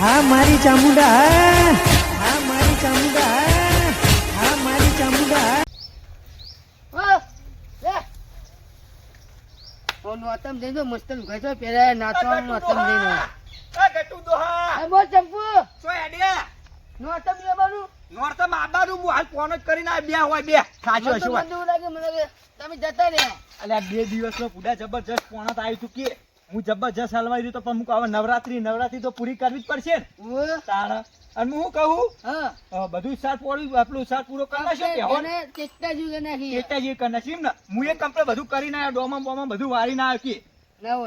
હા મારી ચામુંડા હા. હા મારી ચામુંડા હા. હા મારી ચામુંડા હા. નોતમ જઈને મસ્ત લુગાઈ છો પેલા નાચવાનું નોતમ જઈને આ ગટુ દોહા આ બોલ ચંપુ. છો હેડ્યા? નોતમ લેવાનું નોરતા આબાનું હું હાલ ફોન જ કરીને આ બે હોય બે. સાચું મને હશું મને લાગે મને તમે જતા રહ્યા. અલ્યા બે દિવસનો પૂડા જબરજસ્ત ફોન આવ્યું કે. હું જબરજસ્ત હલવાઈ રહ્યું તો પણ હું હવે નવરાત્રી નવરાત્રી તો પૂરી કરવી જ પડશે ને. અને હું કહું બધું સાર પોળ્યું આપણું સાર પૂરો કરી નાખ્યો કે નાખી ને? હું એ કમ્પ્લેટ બધું કરીને આવ્યો ડોમા બોમા બધું વાળીને આવ્યો કે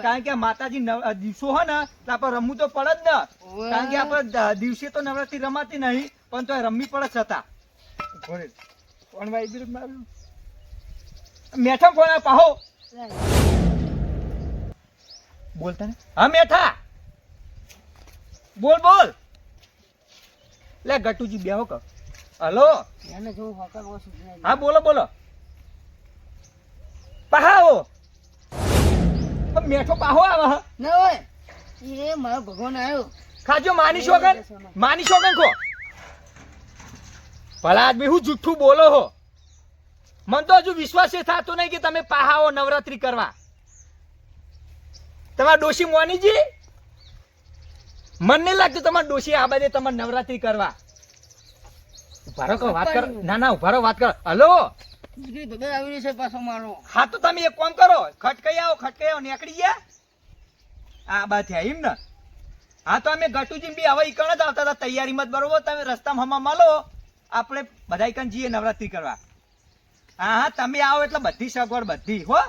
કારણ કે માતાજી નવ- દિવસો હોય ને આપણે રમવું તો પડે જ ને. કારણ કે આપણે દિવસે તો નવરાત્રી રમાતી નહીં પણ તો રમવી પડે છતાં. હતા રે. ફોન વાઈ મેઠા ફોન આ પાહો. બોલતા ને? હા મેઠા. બોલ બોલ. લે ગટુજી બેહો કર હલો. એને જો હોકર હા બોલો બોલો. પહાવો. મેઠો પાહો આવે. ના હોય. એ મારો ભગવાન આવ્યો ખાજો માની શોગન. માની શોગન કો ભલા આદમી હું જુઠ્ઠું બોલો હો. મન તો હજુ વિશ્વાસ એ થતો નહીં કે તમે પહાવો નવરાત્રી કરવા. તમારા ડોશી મોનીજી મને લાગતું તમારા ડોશી આ બધે તમારે નવરાત્રી કરવા. ઉભારો કરો વાત કર. ના ના ઉભારો વાત કર. હલો? આવી છે પાછો મારો. હા તો તમે એક કામ કરો. ખટકાઈ આવો ખટકાઈ આવો નીકળી ગયા. આ બા થયા એમ ને. હા તો અમે ગટુજી બી હવે ઈકણ જ આવતા હતા તૈયારીમાં જ બરોબર? તમે રસ્તામાં હમા મળો. આપણે બધા ઈકણ જઈએ નવરાત્રી કરવા. હા હા તમે આવો એટલે બધી સગવડ બધી હો.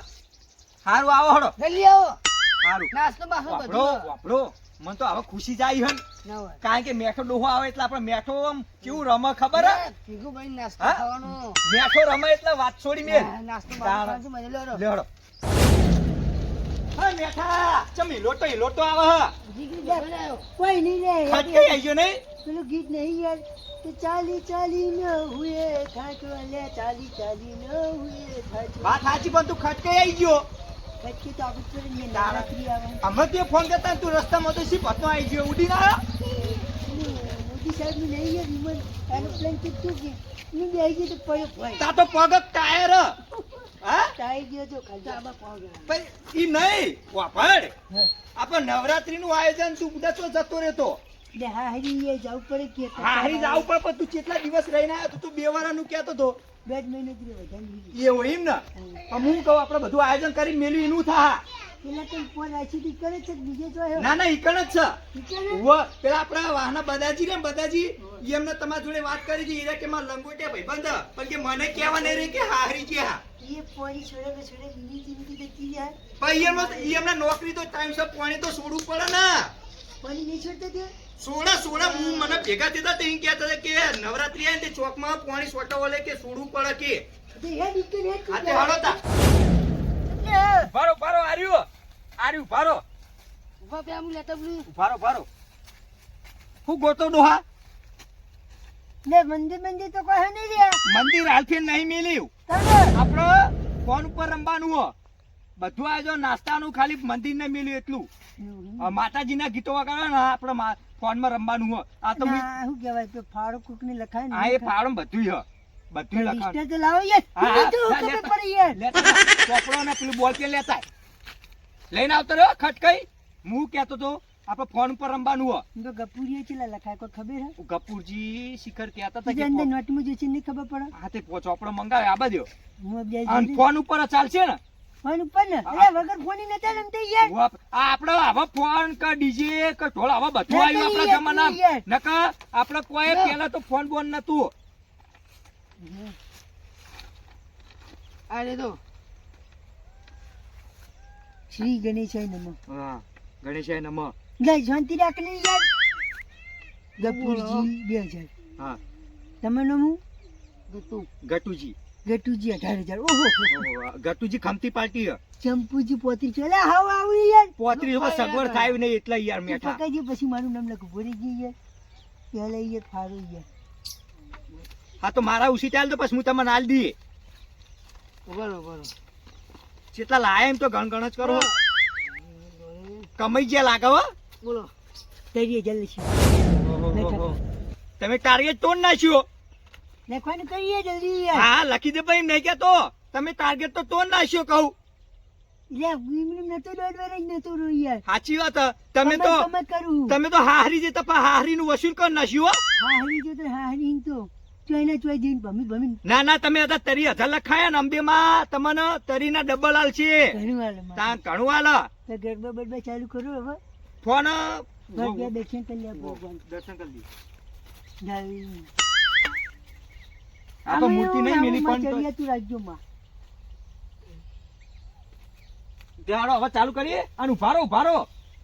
સારું આવો હડો જલ્દી આવો. સારું. નાસ્તો બાસ્તો વાપરો વાપરો. મને તો હવે ખુશી જાય હન. કારણ કે મેઠો ડોહો આવે એટલે આપણે મેઠો આમ કેવું રમે ખબર નાસ્તો ખાવાનો. મેઠો રમે એટલે વાત છોડી મેં. હા, નાસ્તો તાણ. બાસ્તો ખાવાનું મજા લો હા મેઠા ચમી લોટો ઈ લોટો આવે હા? દીકરી ભગત આવ્યો કોઈ નહીં રે ખટકાઈ આવી ગયો નહીં? પેલું ગીત નહીં યાર. કે ચાલી ચાલી ન હુએ ખાટો લે ચાલી ચાલી ન હુએ ખાટો વાત સાચી પણ તું ખટકાઈ આવી ગયો. કચ્છી તો ફોન કરતા તું રસ્તામાં તો શી પતનો આવી ગયો ઉડી ના મોદી સાહેબનું નહીં યાર વિમાન એરોપ્લેન કેટલું કે હું બે ગઈ તો પડ્યો તા તો પગ ટાયર હા ટાઈ ગયો તો ખાલી આમાં પણ ઈ નહીં વાપડ આપણે નવરાત્રી નું આયોજન તું બધા તો જતો રહેતો। હરી જવું પડે કે હારી જાવ પણ પણ તું કેટલા દિવસ રહીને આવ્યો તું તું બે વાળાનું કહેતો હતો બે જ મહિને થી વધારે એ હોય એમ ને? હું કહું આપણે બધું આયોજન કરી મેલ્યું એનું થા પેલા તો ફોન આઈસીટી કરે છે બીજે જો ના ના ઈકણ જ છે. ઠીક છે ઉવ્વ, પેલા આપણા વાહના બદાજી ને બદાજી એમને તમારી જોડે વાત કરી હતી ઈરા કે મારા લંગોટિયા ભાઈબંધ પણ કે મને કહેવા નહીં રે કે હારી એ પોણી છોડે કે છોડે બીજી જિંદગી જતી રહે પણ એમાં ઈ એમને નોકરી તો ટાઈમસર પાણી તો છોડવું પડે ને. પોણી નહીં છોડતા તે? સોડા સોળા હું મને ભેગા થતા તે કહેતા હતા કે નવરાત્રી આવે તે ચોકમાં પાણી સોટા લે કે છોડવું પડે કે. ભારો ભારો આર્યું. આર્યું ભારો ઊભા પે આમ લેતા પેલું ભારો ભારો હું ગોતો ડોહા? ને મંદિર મંદિર તો કોઈ નહીં રહ્યા મંદિર હાલથી નહીં મિલ્યું. આપણો ફોન ઉપર રમવાનું હો. બધું આજો નાસ્તાનું ખાલી મંદિર ને મિલ્યું એટલું. માતાજીના ગીતો વગાડવાના આપણો આપણે મા- ફોનમાં રમવાનું હો આ તો શું કહેવાય તો ફાળો કુક ને લખાય ને હા એ ફાળો બધું હો બધું લખાય તો લાવો યાર. બીજું ખબર લેતા. યાર. ચોપડો ને પેલું બોલ કે લેતા. લઈને આવતો રહ્યો ખટકઈ. હું કહેતો તો આપણે ફોન ઉપર રમવાનું હો તો ગપુરીએ ચેલા લખાય કોઈ ખબર હે? ગપુરજી શિખર કહેતા હતા કે અંદર ફો- નોટમાં જે છે ની ખબર પડે. હા તે ચોપડો મંગાવે આ બધો હું ફોન ઉપર ચાલશે ને. ફોન ઉપર ને. અરે વગર ફોની નતા રમતા યાર. હું આપ- આ આપણે હવે ફોન કે ડીજે કે ઢોલ હવે બધું આવ્યું આપણા જમાના યાર. નકર કોઈ પેલા તો ફોન બોન નતું. આ તો. શ્રી ગણેશાય નમઃ. હા ગણેશાય નમઃ. ગાય શાંતિ રાખ ને યાર. ગપુરજી હા. તમે નામ. ગટુ ગટુજી. ગટુજી અઢાર હજાર. ઓહો ગટુજી ખમતી પાર્ટી. ચંપુજી પોત્રીસ એટલે હાવ આવી યાર. પોત્રીસ હવે સગવડ થાય નહીં એટલે યાર પકાઈ દે પછી મારું નામ લખું. ભરી ગઈ યાર. પહેલા યાર ફારો યાર. હા તો મારા ઉસી ચાલ તો પછી હું તમને હાલ દઈએ. ઉભારો ઉભારો જેટલા લાયા એમ તો ગણ ગણ જ કરો. કમાઈ ગયા લાગે હો. બોલો. તરીએ જલ્દી તમે ટાર્ગેટ તોડ નાખ્યો લખવાનું કરીએ જલ્દી હા લખી દે ભાઈ નહીં કેતો તમે ટાર્ગેટ તો તો નાખ્યો કહું. સાચી વાત તમે તો તમે તો હારી જતા પણ હારી નું વસૂલ કર નાખ્યું હરી જો તો હા તો. ના ના તમે હતા તરી હજાર લખાયા ને અંબેમાં તમને તરીના ડબલ હાલ છે. ઘણું હાલે ચાલુ કરો હવે. ફોન દર્શન કરી દર્શન કરી. આ તો મૂર્તિ નહીં મિલી પણ તું રાખજો માં હવે ચાલુ કરીએ. અને ઉભારો ઉભારો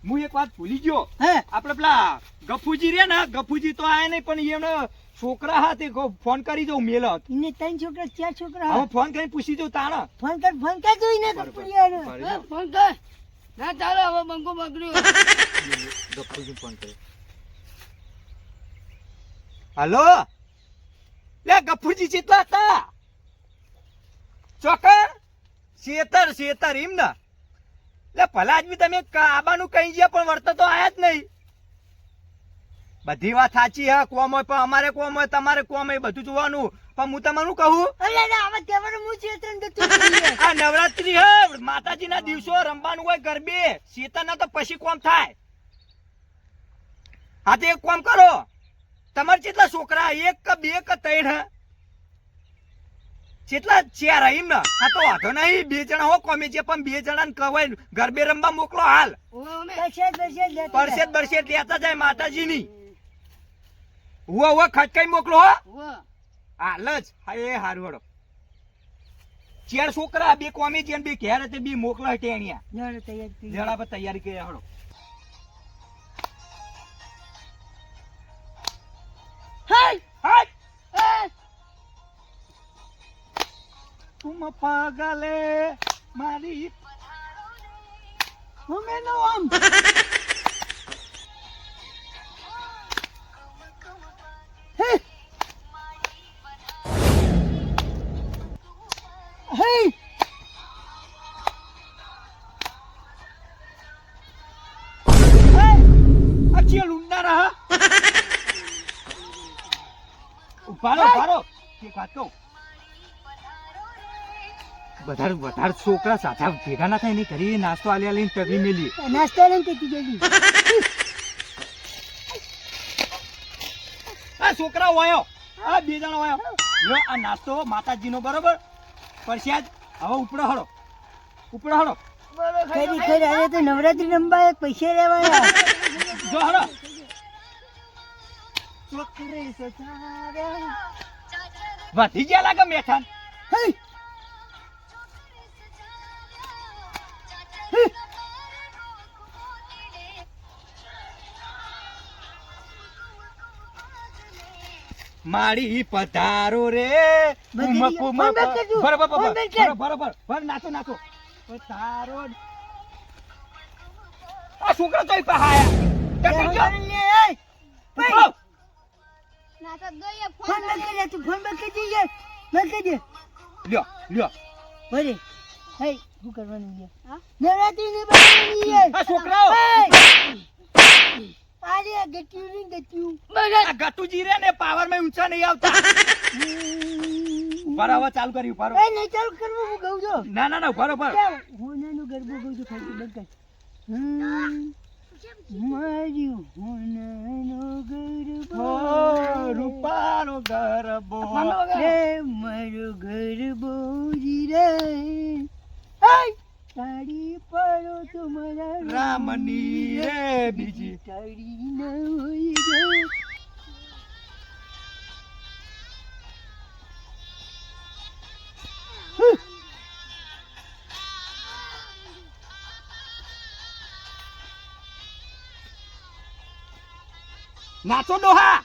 હું એક વાત ભૂલી ગયો. હે? આપણે પેલા ગફુજી રે ને ગફુજી તો આયા નહીં પણ એમને છોકરા હા તે ફોન કરી દઉં મેલ એને ત્રણ છોકરા ચાર છોકરા હવે ફોન કરીને પૂછી દઉં તાણ. ફોન કર ફોન કર જોઈ ને તો બરોબર. ફોન કર. ના ચાલો હવે બંકો બગડ્યો. ગફુજી ફોન કરે. હલો? લે ગફુજી ચેટલા હતા. ચોકર શેતર શેતર એમ ને. લે ભલા બી તમે આબાનું કહી ગયા પણ વર્તન તો આયા જ નહીં. બધી વાત સાચી હે કોમ હોય પણ અમારે કોમ હોય તમારે કોમ હોય બધું જોવાનું. પણ હું તમારું કહું? આ નવરાત્રી હે માતાજીના દિવસો રમવાનું હોય ગરબે શેતરના તો પછી કોમ થાય. હા તો એક કોમ કરો. તમારે કેટલા છોકરા એક કે બે કે ત્રણ કેટલા ચાર એમ ને આ તો વાંધો નહીં બે જણા હો કોમી છે પણ બે જણાને કહેવાય ગરબે રમવા મોકલો હાલ. પરસેત પરસેત લેતા જાય. માતાજી ની હુઆ હુવા ખટકાઈ મોકલો હો. હાલ જ હા એ હારું હડો ચાર છોકરા બે કોમી છે ને બે ઘેર હતી બે મોકલો ટેણિયા. જણા પર તૈયારી કરી હડો તુમ પાગલે મારી હું મેનો આમ. હે કાતો વધારે વધારે છોકરા સાથે ભેગા ના થાય નહીં કરી નાસ્તો આલ્યા લઈને તગી મેલી નાસ્તો લઈને કીધી જલ્દી આ છોકરા વાયો. આ બે જણ વાયો. લો આ નાસ્તો માતાજીનો બરોબર? પરસ્યાદ હવે ઉપડો હળો. ઉપડો હળો. ખરી ખરી. આજે તો નવરાત્રી રમવા એક પૈસા લેવાયા જો હળો. છોકરે સતારા. વધી ગયા લાગે હે? મારી પધારો રે. બરાબર બરોબર બરોબર નાચો નાચો પધારો આ છોકરા તો પહાયા. ફોન બંધ કરી દે તું ફોન બંધ કરી દે યાર. બંધ કરી દે. લ્યો લ્યો. ભલે હે શું કરવાનું છે? નવરાત્રી ને બનાવવાની છે આ છોકરાઓ! અરે આ ની ગટ્યુ. ગટ્યું આ ગતુજી રે ને પાવરમાં ઊંચા નહીં આવતા. બરાબર ચાલુ કર્યું ઉભારો એ નહીં ચાલુ કરવું હું કહું છું. ના ના ના ઉભારો ઉભારો હોનાનું ગરબો કહું છું ખાલી બંધ કર. હમ, મારી હોનાનો ગરબો રૂપાનો ગરબો રે મારો ગરબો જી રે. હાય તાળી પાડો મારા રામની રે બીજી. તારી ન હોય નાચો ડોહા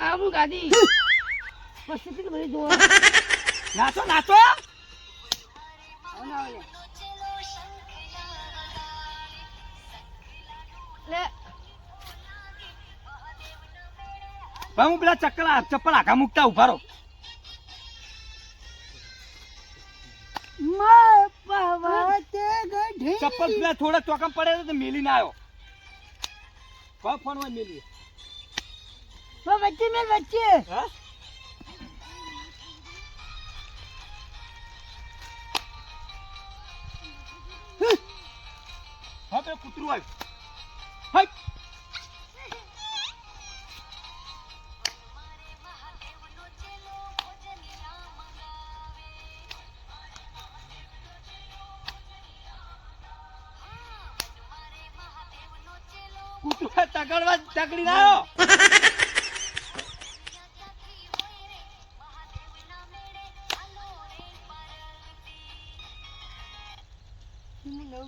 આવું ગાદી પછી જોવા નાચો નાચો આવો ને ભાઈ હું પેલા ચક્કર ચપ્પલ આખા મૂકતા ઊભા રહો. ચપ્પલ પેલા થોડા ચોકમ પડે તો મેલી ના આવ્યો કોઈ ફોનમાં મેલી. વચ્ચે મેં વચ્ચે. હા? હા? કૂતરું આવ્યું. ના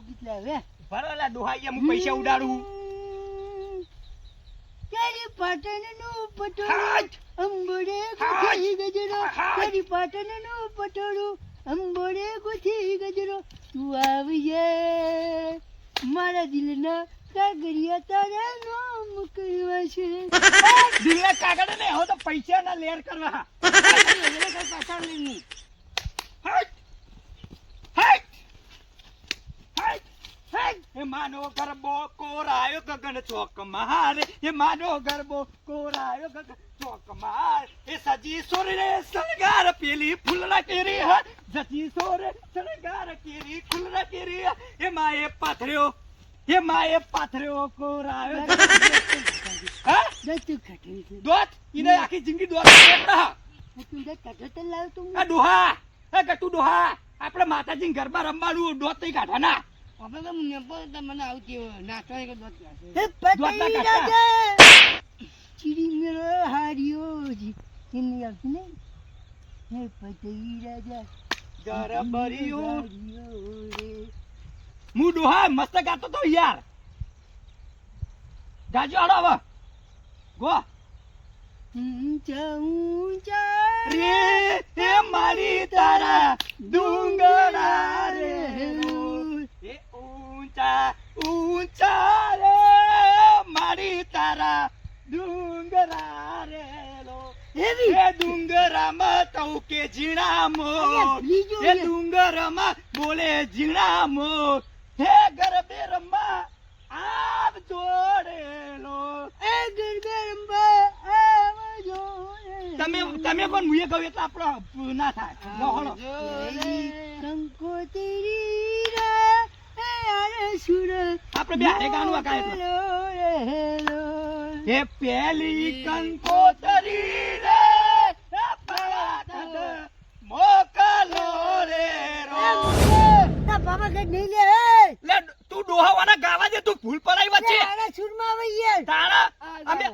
ગીત લાવે ભરેલા દોહાઈએ હું પૈસા ઉડાડું. તારી પાટણનું પટોળું અંબોડે! ગુથી ગજરો! તારી પાટણનું પટોળું અંબોડે ગુથી ગજરો. તું આવજે મારા દિલના કાગરિયા રે, નો કરવા છે. દિલના કાગળ ને હો તો પૈસા ના લેર કરવા પાછા લઈને હટ હટ હટ હટ એ માનો ગરબો કોરાયો ગગન ચોક મારે એ માનો ગરબો કોરાયો ગગન ચોક માર એ સજી સોરે સળગાર પેલી ફૂલડા કેરી હા. સજી સોરે સળગાર કેરી ફૂલડા કેરી. એ માએ પાથર્યો એ માએ પાથર્યો કોરાયો હા? દત્તુ ખટવી છે દોત? ઈને આખી જિંદગી દોત કરતા તું દત્ત કટો તો લાવ તું આ ડોહા. એ ગટુ ડોહા. આપણે માતાજી ગરબા રમવાનું દોત નહીં કાઢવાના. હવે તો મને પણ તમને આવતી હોય નાચવાની કે દોત દોતના પતઈ. રાજા ચીડી મેરો હારિયો જી. એની આવતી નહીં. હે પતઈ રાજા. ગરબરિયું રે. હું ડોહા મસ્ત ગાતો તો યાર. ગાજો હાડો હવે. ગો. રે એ મારી તારા ડુંગરા રે. એ ઊંચા ઊંચા રે મારી તારા ડુંગરા રે એ ડુંગરામાં તો કે ઝીણામો. અહીંયા ભૂલી ગયો એ ડુંગરામાં બોલે ઝીણામો. હે ગરબે રમવા આવ જોડેલો. એ ગરબે રમવા આવજો તમે તમે કોણ મુએ કહ્યું એટલે આપણો ના થાય. લો હળો. કંકોત્રી રે એ આરે સુર આપણે બે હારે ગાનું કાંઈ એટલે. હે પેલી કંકોતરી રે મોકલો રે રો બાબા કે નહીં ડોહાવાના ગાવા દે તું ભૂલ પડાઈ વચ્ચે તારા સુરમાં આવે યાર. તાણા અમે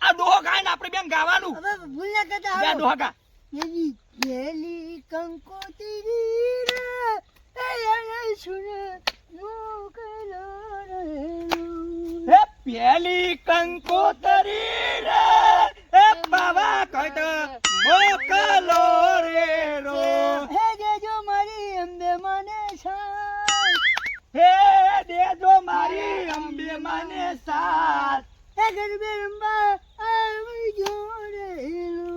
આ ડોહો ગાય ને આપણે બેન ગાવાનું હવે ભૂલ ના કરતા બે આવો. ડોહા ગા. એલી એલી કંકોત્રી રે એ સુર મોકલો રે પેલી કંકોતરી રે. એ બાવા કટ મોકલો રે રો મારી અંબે મને સાથ હે ગરબે રમવા આવજો રે લો.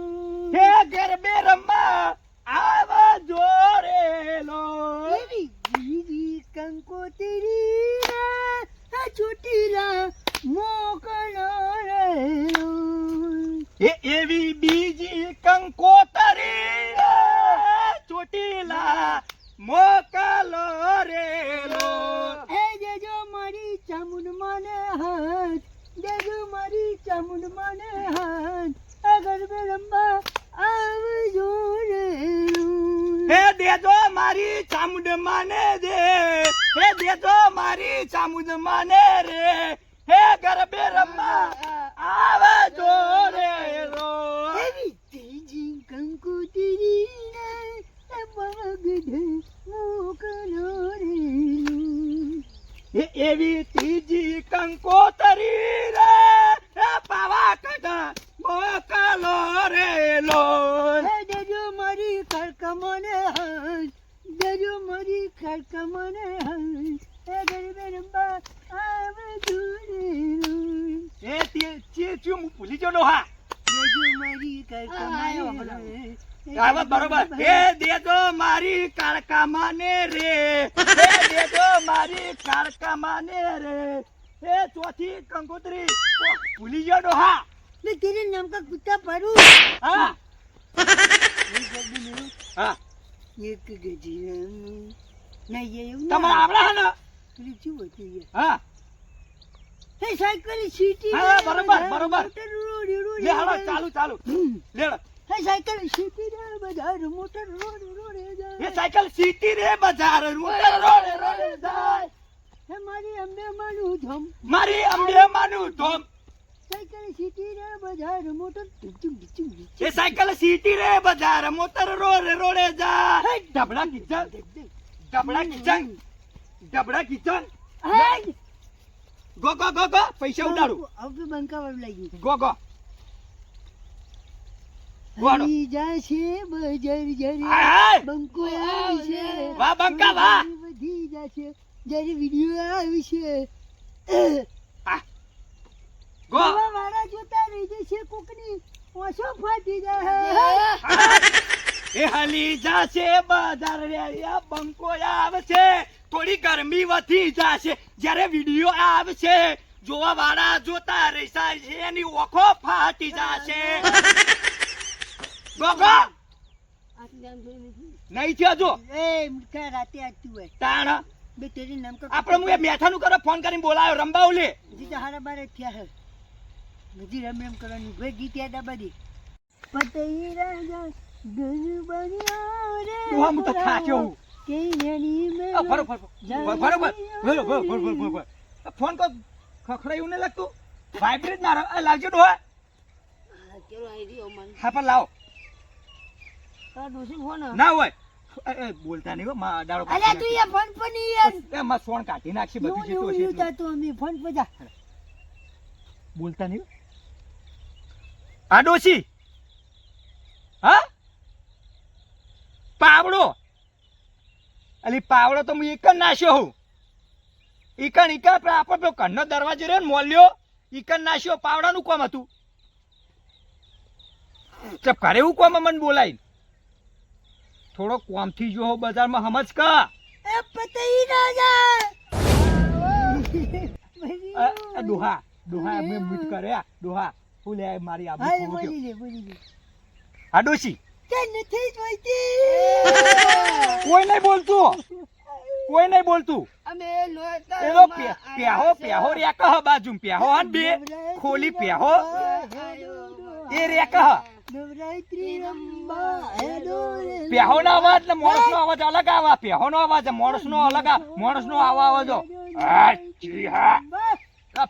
હે ગરબે રમવા આવ જોરેલો એવી બીજી કંકોત્રી રે એ એ એવી બીજી કંકોતરી રે ચોટીલા મોકલો રેલો હે દેજો મારી ચામુંડ મને હાથ દેજો મારી ચામુંડ મને હાથ આ ગરબે રમવા આવજો રે લો. હે દેજો મારી ચામુંડ માને દે. હે દેજો મારી ચામુંડ માને રે. હે ગરબે રમવા આવ જોરેલો એવી ત્રીજી કંકોત્રી રે ને બગડે મોકલો રે એવી ત્રીજી કંકોતરી રે. પાવા કદા મોકલો રેલો હે ધક્કા મને હલ એ ગરીબે રંબા આવ દૂરેલું એ તે ચે ચુ મુ ભૂલી જનો હા જોજો મારી કાળકામાને આવા બરોબર એ દેજો મારી કાળકામાને રે એ ચોથી કંકોત્રી ભૂલી જનો હા मैं तेरे नाम का कुत्ता पढ़ू हाँ ये गजी राम નહીં એવું તમારે આવડે હે ને? ત્રીજી હોય જોઈએ હા. હે સાયકલ સીટી હા બરોબર બરોબર. લે હાલો ચાલુ ચાલુ. લે હે સાયકલ સીટી રે બજાર મોટર રોડ રોડ જાય હે સાયકલ સીટી રે બજાર મોટર રોડ રોડ જાય. હે મારી અંબે માનું ધમ. મારી અંબે માનું ધમ. સાયકલ સીટી રે બજાર મોટર ટીચું ટીચું એ સાયકલ સીટી રે રોડે જાય. ઢબડા કિજા ડબડા કિચન. ડબડા કિચન. ગો ગો ગો ગો પૈસા ઉડાડું. હવે બંકા વાળું લાગ્યું ગો ગો. હરી જાશે બજર જરી. બંકો આવશે વાહ, બંકા, વા વધી જશે જરી વિડિયો આવશે. ગો. વાળા જોતા રહી જશે કોકની. ઓછો ફાટી જાય. એ હલી જાશે બજાર આ બંકો આવશે. થોડી ગરમી વધી જાશે. જ્યારે વીડિયો આવશે જોવા વાળા જોતા રહેશે એની ઓખો ફાટી જશે. ગો ગો નહીં થયો જો. એ મૂર્ખા રાતે આવતી હોય. તાણ. બે તેરી નામ કા આપણે હું એ મેઠાનું કરો ફોન કરીને બોલાયો રંબાવ લે. હજી તો હારા બાર થયા હે. બધી રમ રમ કરવાની. ભાઈ ગીત યાદ આ બધી. પતઈ ઘર ફોન તો ખખડાયું ને લાગતું વાઇબ્રેટ ના લાગજો હા પણ લાવો ના હોય બોલતા નહીં માં તું એ ફોન પર નહીં યાર બોલતા નહીં આ પાવડો. અલી પાવડો તો હું એક જ નાશ્યો હું ઈકણ ઈકણ આપણે પેલો ઘરનો દરવાજો રહ્યો ને મોલ્યો ઈકણ નાશ્યો પાવડાનું કોમ હતું. ચપ કરે એવું કોમ મને બોલાય? થોડો કોમથી જો બજારમાં સમજ કા? એ પતઈ રાજા! દોહા દોહા મેં મીઠ કરે. આ ડોહા હું મારી આબુ આ ડોશી. કે નથી જોઈતી કોઈ નહીં બોલતું. કોઈ નહીં બોલતું. અમે એનો પ્યાહો પ્યાહો રેક બાજુ પ્યાહો હન બે. ખોલી પ્યાહો. એ રેક પ્યાહો નો અવાજ ને માણસ નો અવાજ અલગ આવે. પ્યાહો નો અવાજ માણસ નો અલગ આવે માણસ નો આવો આવે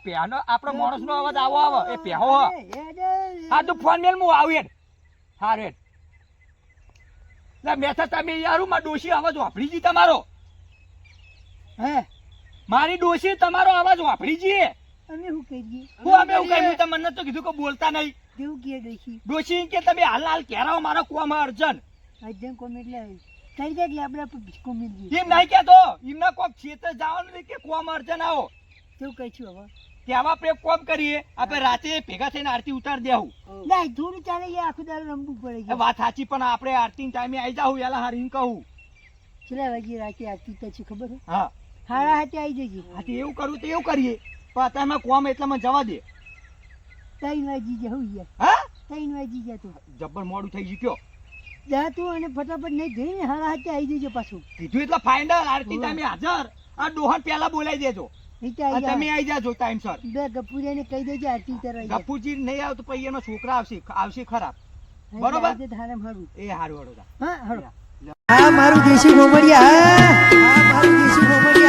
પ્યાહનો આપણો માણસ નો અવાજ આવો આવે. એ પ્યાહો હા. તું ફોન મેલ હું આવું હેડ. હા રેડ લે મેથા તમે યારું માં ડોશી અવાજ વાપરી જી તમારો. હે? મારી ડોશી તમારો અવાજ વાપરી જી અમે હું કરીએ હું અમે હું કહ્યું તમને તો કીધું કે બોલતા નહીં. કેવું કે ડોશી? ડોશી કે તમે હાલ હાલ કેરાઓ મારો કોમ અર્જન અર્જન કોમેન્ટ લે કરી દે એટલે આપણે કોમેન્ટ એમ નહીં કહેતો. એમના કોક ખેતર જવાનું કે કોમ અર્જન આવો. કેવું કહીશું હવે ત્યાં આપણે કોમ કરીએ આપણે રાતે ભેગા થઈને આરતી ઉતાર દેવું ના થોડું ચાલે એ આખું દાડો રમવું પડે છે. વાત સાચી પણ આપણે આરતી ટાઈમે આવી જાવ એલા હારીને કહું. કેટલા વાગે રાતે આરતી પછી ખબર હા? હારા હાથે આવી જજે. હાથે તો એવું કરવું તો એવું કરીએ. પણ અત્યારે કોમ એટલામાં જવા દે. ત્રણ વાગી જા હું યાર. હા? ત્રણ વાગી તું. જબ્બર મોડું થઈ ગયું કયો? જા તું અને ફટાફટ નહીં જઈને હારા હાથે આવી જજો પાછું. કીધું એટલે ફાઇનલ આરતી ટાઈમે હાજર. આ ડોહન પેલા બોલાવી દેજો. તમે આવી જાજો ટાઈમ સર બે કહી દેજે ગપુજી નહીં આવતો પછી એનો છોકરા આવશે આવશે ખરાબ. બરોબર? હારું. હડો હા મારું દેશી ગોમડિયા મારું દેશી ગોમડિયા